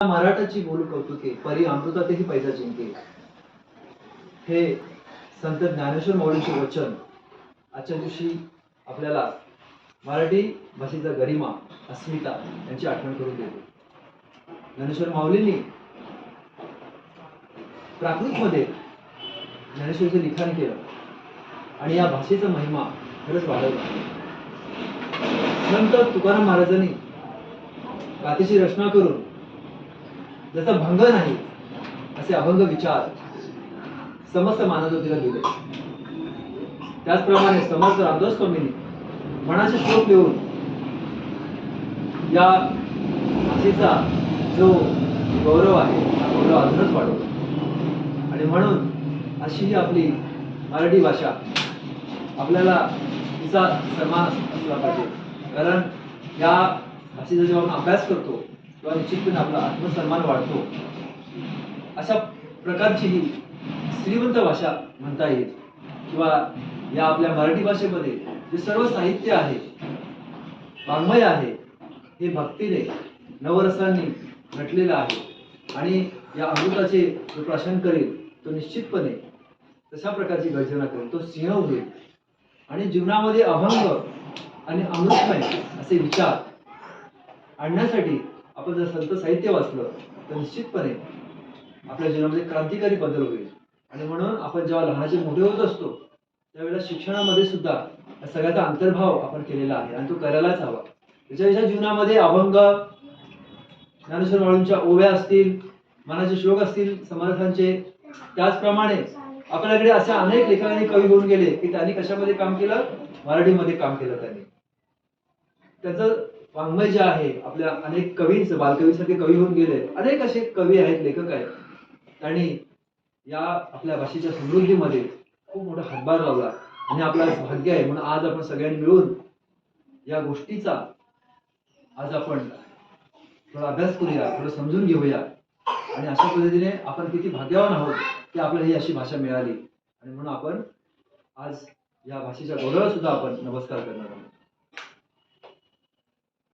मराठाची बोलू कौतुके परी अमृतातही पैसा जिंके. हे संत ज्ञानेश्वर माऊलीचे वचन आजच्या दिवशी आपल्याला मराठी भाषेचा गरिमा अस्मिता यांची आठवण करून देते. ज्ञानेश्वर माऊलींनी प्राकृतमध्ये ज्ञानेश्वरचं लिखाण केलं आणि या भाषेचा महिमा खरंच वाढवला. संत तुकाराम महाराजांनी कातीची रचना करून जसा भंग नाही असे अभंग विचार समस्त मानवतेला दिले. त्याचप्रमाणे समर्थ रामदास स्वामींनी मनाचे श्लोक लिहून या भाषेचा जो गौरव आहे हा गौरव अजूनच वाढवतो आणि म्हणून अशी ही आपली मराठी भाषा आपल्याला तिचा सन्मान असला पाहिजे. कारण या भाषेचा जेव्हा आपण अभ्यास करतो किंवा निश्चितपणे आपला आत्मसन्मान वाढतो. अशा प्रकारची ही श्रीमंत भाषा म्हणता येईल. किंवा या आपल्या मराठी भाषेमध्ये जे सर्व साहित्य आहे वाङ्मय आहे हे भक्तीने नवरसांनी नटलेलं आहे. आणि या अमृताचे जो प्राशन करेल तो निश्चितपणे तशा प्रकारची गर्जना करेल. तो सिंह होईल. आणि जीवनामध्ये अभंग आणि अमृतमय असे विचार आणण्यासाठी आपण जर संत साहित्य वाचलं तर निश्चितपणे आपल्या जीवनामध्ये क्रांतिकारी बदल होईल. आणि म्हणून आपण जेव्हा लहानाचे मोठे होत असतो त्यावेळेला शिक्षणामध्ये सुद्धा या सगळ्याचा अंतर्भाव आपण केलेला आहे आणि तो करायलाच हवा. त्याच्या जीवनामध्ये अभंग ज्ञानेश्वर माळूंच्या ओव्या असतील मनाचे श्लोक असतील समर्थांचे त्याचप्रमाणे आपल्याकडे असे अनेक लेखकांनी कवी होऊन गेले की त्यांनी कशामध्ये काम केलं? मराठीमध्ये काम केलं त्यांनी. त्याचं वाङ्मय जे आहे आपल्या अनेक कवींचं बालकवीसारखे कवी होऊन गेले. अनेक असे कवी आहेत लेखक आहेत. त्यांनी या आपल्या भाषेच्या समृद्धीमध्ये खूप मोठा हातभार लावला. आणि आपला भाग्य आहे म्हणून आज आपण सगळ्यांनी मिळून या गोष्टीचा आज आपण थोडा अभ्यास करूया थोडं समजून घेऊया. आणि अशा पद्धतीने आपण किती भाग्यवान आहोत की आपल्याला ही अशी भाषा मिळाली. आणि म्हणून आपण आज या भाषेच्या गौरवाला सुद्धा आपण नमस्कार करणार आहोत.